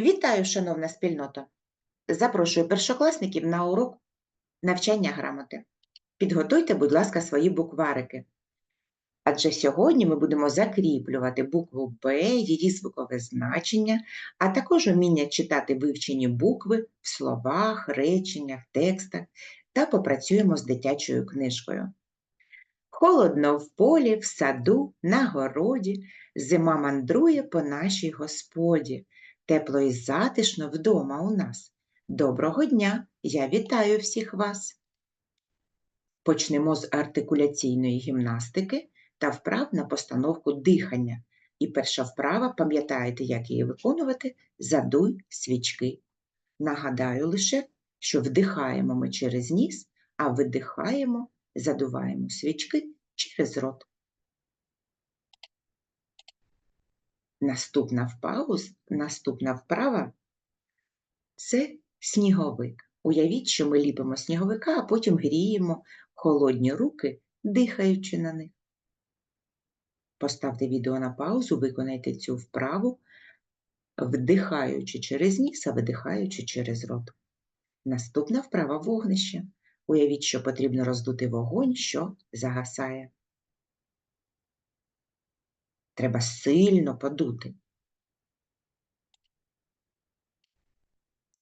Вітаю, шановна спільнота! Запрошую першокласників на урок навчання грамоти. Підготуйте, будь ласка, свої букварики. Адже сьогодні ми будемо закріплювати букву Б, її звукове значення, а також вміння читати вивчені букви в словах, реченнях, текстах та попрацюємо з дитячою книжкою. Холодно в полі, в саду, на городі, зима мандрує по нашій господі. Тепло і затишно вдома у нас. Доброго дня! Я вітаю всіх вас. Почнемо з артикуляційної гімнастики та вправ на постановку дихання. І перша вправа, пам'ятаєте, як її виконувати, задуй свічки. Нагадаю лише, що вдихаємо ми через ніс, а видихаємо, задуваємо свічки через рот. Наступна вправа, наступна вправа це сніговик. Уявіть, що ми ліпимо сніговика, а потім гріємо холодні руки, дихаючи на них. Поставте відео на паузу, виконайте цю вправу, вдихаючи через ніс, а видихаючи через рот. Наступна вправа вогнище. Уявіть, що потрібно роздути вогонь, що загасає. Треба сильно подути.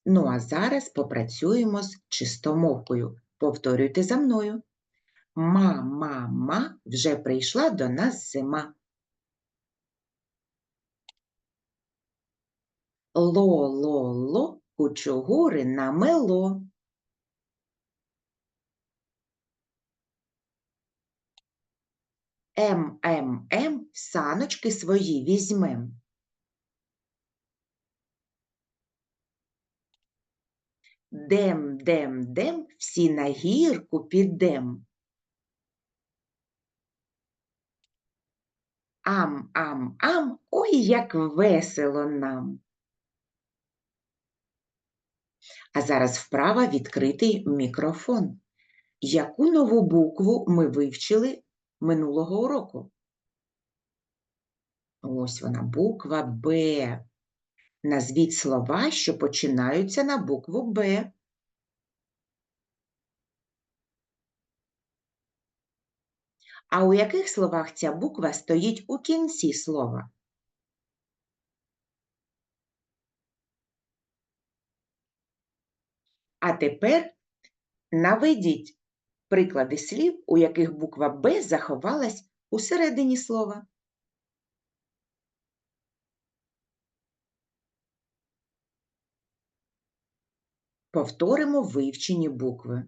Ну, а зараз попрацюємо з чистомовкою. Повторюйте за мною. Ма-ма-ма вже прийшла до нас зима. Ло-ло-ло кучугури намело. М-м-м саночки свої візьмем. Дем, дем, дем, всі на гірку підем. Ам, ам, ам, ой, як весело нам. А зараз вправа відкритий мікрофон. Яку нову букву ми вивчили минулого уроку? Ось вона, буква Б. Назвіть слова, що починаються на букву Б. А у яких словах ця буква стоїть у кінці слова? А тепер наведіть приклади слів, у яких буква Б заховалась у середині слова. Повторимо вивчені букви.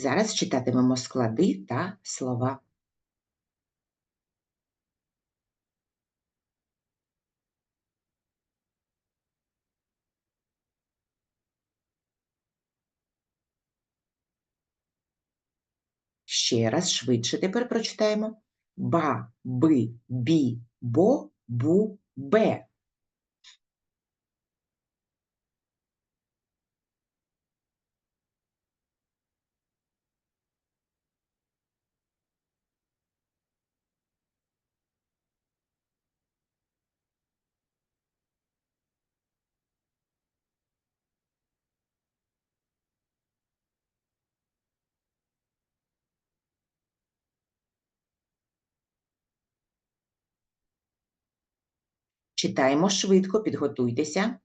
Зараз читатимемо склади та слова. Ще раз швидше тепер прочитаємо. Ба, би, бі, бо, бу, бе. Читаємо швидко, підготуйтеся.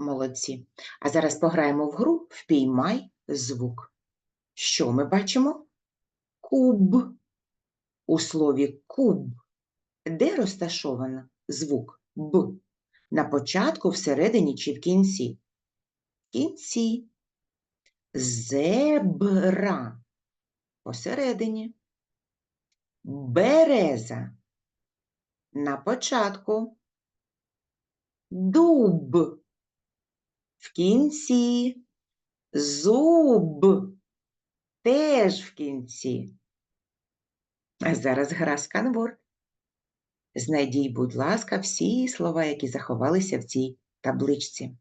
Молодці. А зараз пограємо в гру Впіймай звук. Що ми бачимо? Куб. У слові куб. Де розташовано звук Б? На початку, всередині чи в кінці? В кінці. Зебра. Посередині. Береза. На початку. Дуб. Кінці. Зуб. Теж в кінці. А зараз гра сканворд. Знайдіть, будь ласка, всі слова, які заховалися в цій табличці.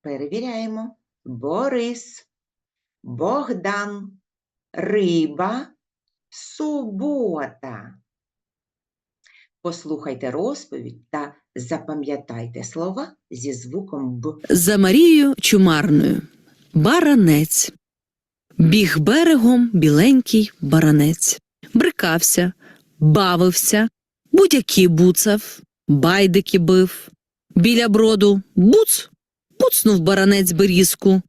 Перевіряємо. Борис, Богдан, риба, субота. Послухайте розповідь та запам'ятайте слова зі звуком Б. За Марією Чумарною. Баранець. Біг берегом біленький баранець. Брикався, бавився, будь-які буцав, байдики бив. Біля броду буц, буцнув баранець берізку.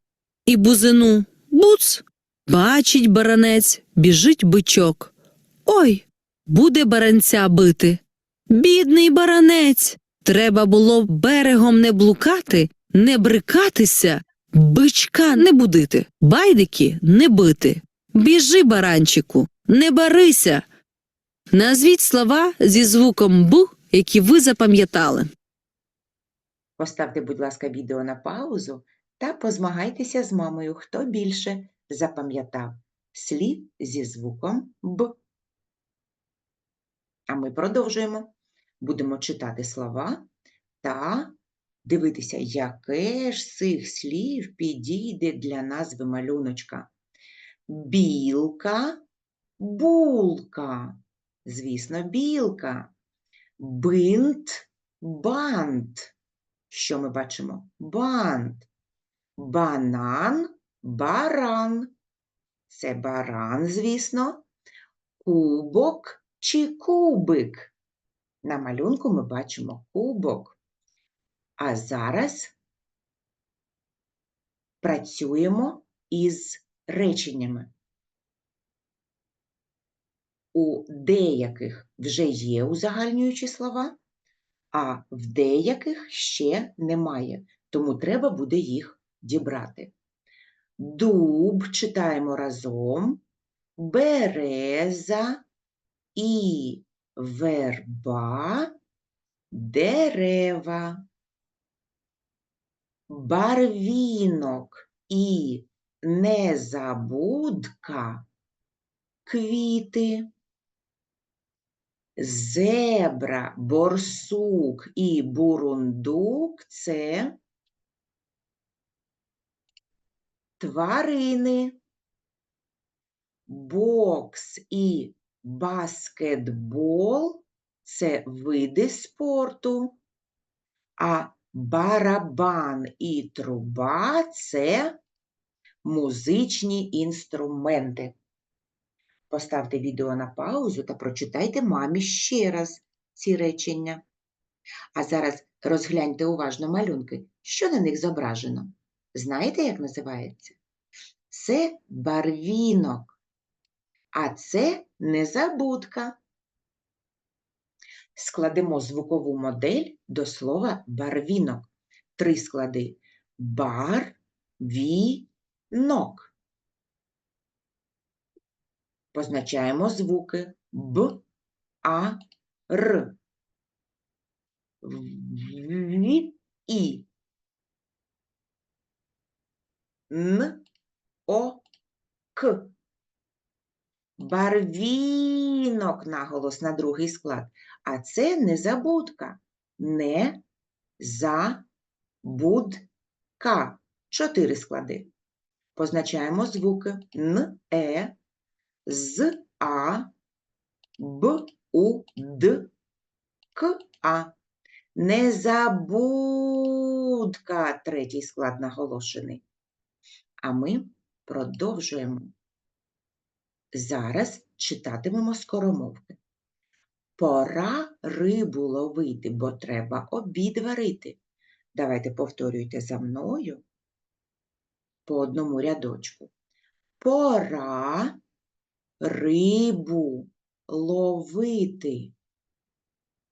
І бузину буц. Бачить баранець, біжить бичок. Ой, буде баранця бити. Бідний баранець. Треба було берегом не блукати, не брикатися, бичка не будити, байдики не бити. Біжи, баранчику, не барися. Назвіть слова зі звуком Б, які ви запам'ятали. Поставте, будь ласка, відео на паузу та позмагайтеся з мамою, хто більше запам'ятав слів зі звуком Б. А ми продовжуємо. Будемо читати слова та дивитися, яке ж з цих слів підійде для назви малюночка. Білка, булка. Звісно, білка. Бинт, бант. Що ми бачимо? Бант. Банан, баран. Це баран, звісно. Кубок чи кубик. На малюнку ми бачимо кубок. А зараз працюємо із реченнями. У деяких вже є узагальнюючі слова, а в деяких ще немає, тому треба буде їх дібрати. Дуб читаємо разом, береза і верба, дерева, барвінок і незабудка, квіти, зебра, борсук і бурундук це тварини, бокс і баскетбол це види спорту, а барабан і труба це музичні інструменти. Поставте відео на паузу та прочитайте мамі ще раз ці речення. А зараз розгляньте уважно малюнки, що на них зображено. Знаєте, як називається? Це барвінок, а це незабудка. Складемо звукову модель до слова барвінок. Три склади. Бар, ві, нок. Позначаємо звуки Б, А, Р. В, І. Н, О, К. Барвінок наголос на другий склад. А це незабудка. Не за будка. Чотири склади. Позначаємо звуки Н, Е, з, А, Б, У, Д, К, А. Незабудка. Третій склад наголошений. А ми продовжуємо. Зараз читатимемо скоромовки. Пора рибу ловити, бо треба обід варити. Давайте повторюйте за мною по одному рядочку. Пора рибу ловити,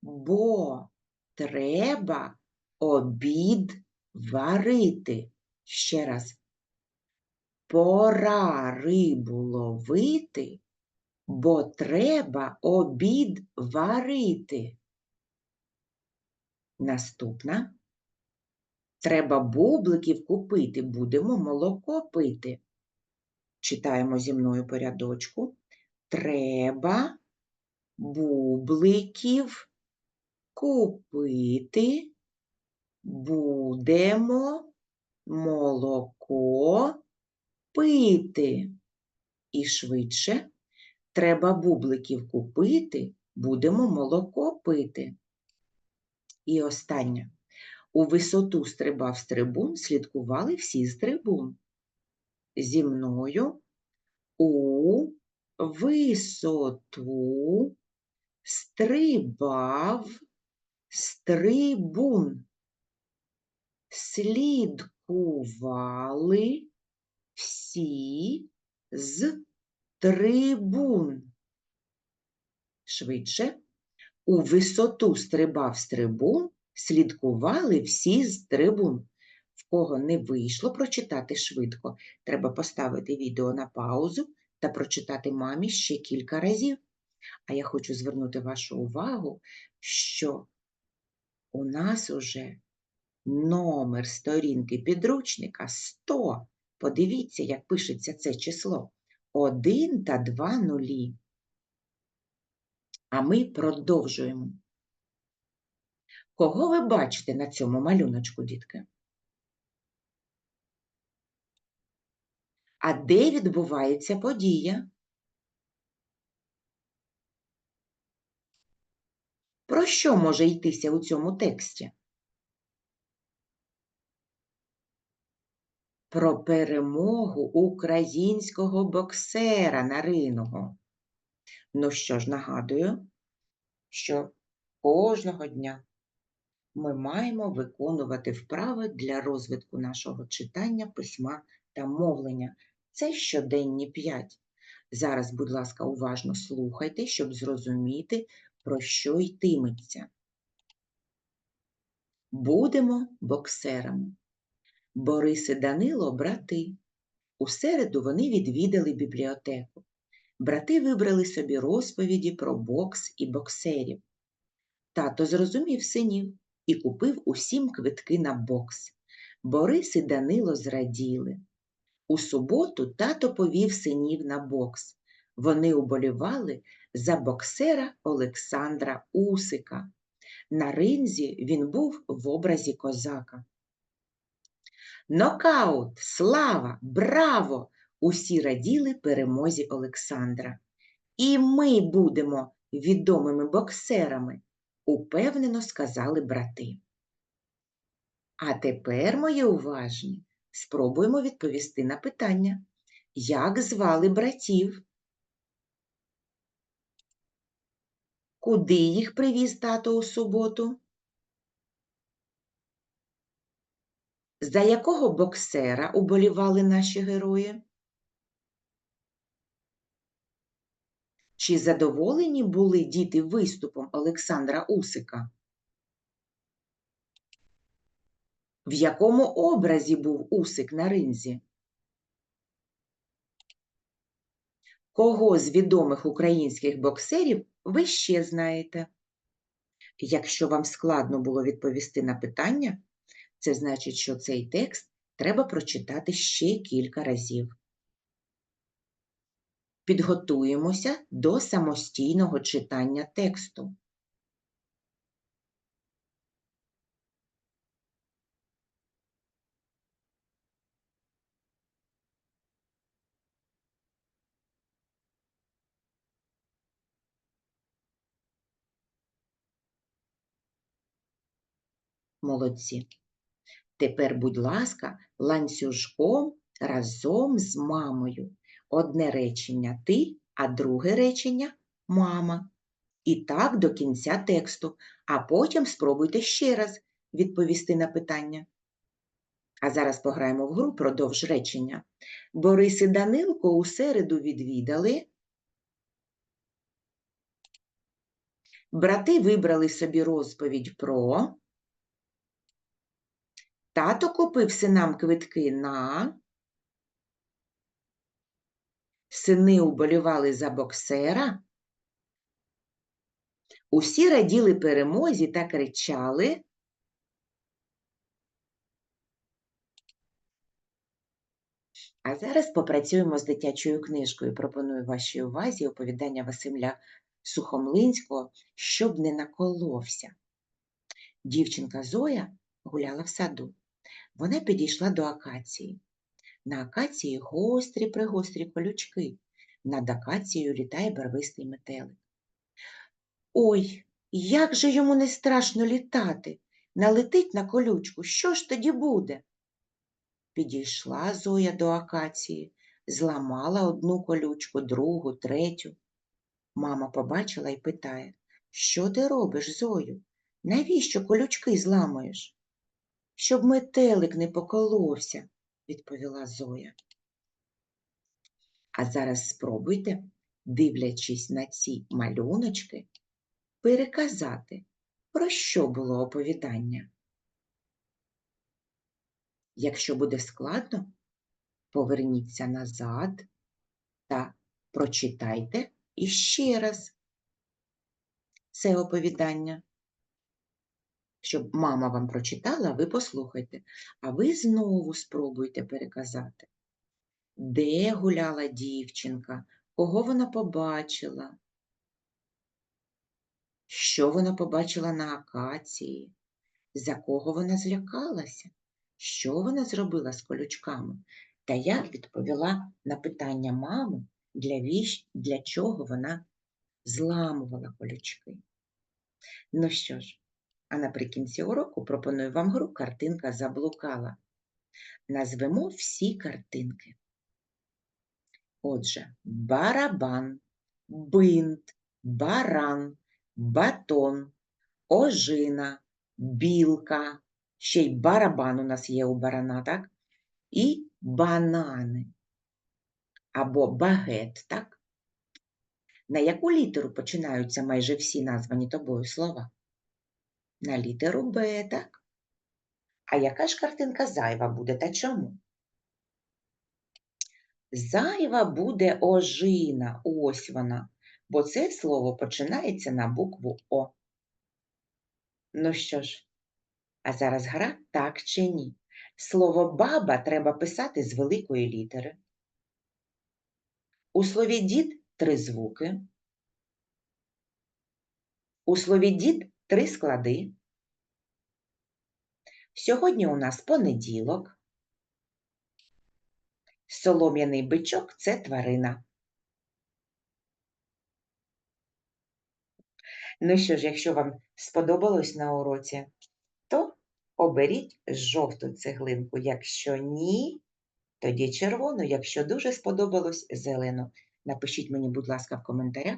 бо треба обід варити. Ще раз. Пора рибу ловити, бо треба обід варити. Наступна. Треба бубликів купити, будемо молоко пити. Читаємо зі мною по рядочку. Треба бубликів купити, будемо молоко пити. І швидше. Треба бубликів купити, будемо молоко пити. І останнє. У висоту стрибав стрибун, слідкували всі з трибун. Зі мною у висоту стрибав стрибун. Слідкували всі з трибун. Швидше. У висоту стрибав стрибун, слідкували всі з трибун. В кого не вийшло прочитати швидко, треба поставити відео на паузу та прочитати мамі ще кілька разів. А я хочу звернути вашу увагу, що у нас уже номер сторінки підручника 100. Подивіться, як пишеться це число. 1 та 2 нулі. А ми продовжуємо. Кого ви бачите на цьому малюночку, дітки? А де відбувається подія? Про що може йтися у цьому тексті? Про перемогу українського боксера Нариного. Ну що ж, нагадую, що кожного дня ми маємо виконувати вправи для розвитку нашого читання, письма та мовлення. Це щоденні п'ять. Зараз, будь ласка, уважно слухайте, щоб зрозуміти, про що йтиметься. Будемо боксерами. Борис і Данило – брати. У середу вони відвідали бібліотеку. Брати вибрали собі розповіді про бокс і боксерів. Тато зрозумів синів і купив усім квитки на бокс. Борис і Данило зраділи. У суботу тато повів синів на бокс. Вони уболівали за боксера Олександра Усика. На ринзі він був в образі козака. Нокаут, слава, браво! Усі раділи перемозі Олександра. І ми будемо відомими боксерами, упевнено сказали брати. А тепер, мої уважні, спробуємо відповісти на питання. Як звали братів? Куди їх привіз тато у суботу? За якого боксера уболівали наші герої? Чи задоволені були діти виступом Олександра Усика? В якому образі був Усик на ринзі? Кого з відомих українських боксерів ви ще знаєте? Якщо вам складно було відповісти на питання, це значить, що цей текст треба прочитати ще кілька разів. Підготуємося до самостійного читання тексту. Молодці. Тепер, будь ласка, ланцюжком разом з мамою. Одне речення ти, а друге речення мама. І так до кінця тексту, а потім спробуйте ще раз відповісти на питання. А зараз пограємо в гру продовж речення. Борис і Данилко у середу відвідали. Брати вибрали собі розповідь про. Тато купив синам квитки на. Сини уболівали за боксера. Усі раділи перемозі та кричали. А зараз попрацюємо з дитячою книжкою. Пропоную вашій увазі оповідання Василя Сухомлинського «Щоб не наколовся». Дівчинка Зоя гуляла в саду. Вона підійшла до акації. На акації гострі пригострі колючки. Над акацією літає барвистий метелик. Ой, як же йому не страшно літати. Налетить на колючку, що ж тоді буде? Підійшла Зоя до акації, зламала одну колючку, другу, третю. Мама побачила і питає, що ти робиш, Зою? Навіщо колючки зламуєш? Щоб метелик не поколовся, відповіла Зоя. А зараз спробуйте, дивлячись на ці малюночки, переказати, про що було оповідання. Якщо буде складно, поверніться назад та прочитайте іще раз це оповідання. Щоб мама вам прочитала, ви послухайте, а ви знову спробуйте переказати. Де гуляла дівчинка, кого вона побачила, що вона побачила на акації, за кого вона злякалася, що вона зробила з колючками, та як відповіла на питання мами, для, віщ, для чого вона зламувала колючки. Ну що ж, а наприкінці уроку пропоную вам гру «Картинка заблукала». Назвемо всі картинки. Отже, барабан, бинт, баран, батон, ожина, білка, ще й барабан у нас є у барана, так? І банани або багет, так? На яку літеру починаються майже всі названі тобою слова? На літеру Б, так? А яка ж картинка зайва буде та чому? Зайва буде ожина, ось вона, бо це слово починається на букву О. Ну що ж, а зараз гра так чи ні? Слово баба треба писати з великої літери. У слові дід три звуки. У слові дід три склади. Сьогодні у нас понеділок. Солом'яний бичок це тварина. Ну що ж, якщо вам сподобалось на уроці, то оберіть жовту цеглинку. Якщо ні, тоді червону, якщо дуже сподобалось зелену. Напишіть мені, будь ласка, в коментарях,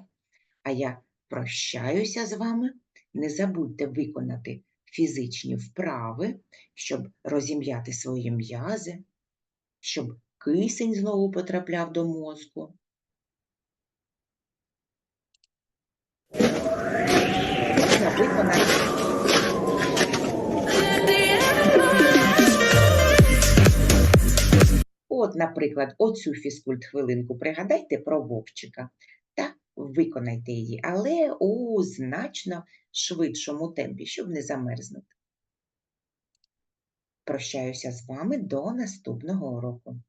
а я прощаюся з вами. Не забудьте виконати фізичні вправи, щоб розім'яти свої м'язи, щоб кисень знову потрапляв до мозку. Можна От, наприклад, оцю фізкульт-хвилинку пригадайте про вовчика виконайте її, але у значно швидшому темпі, щоб не замерзнути. Прощаюся з вами до наступного уроку.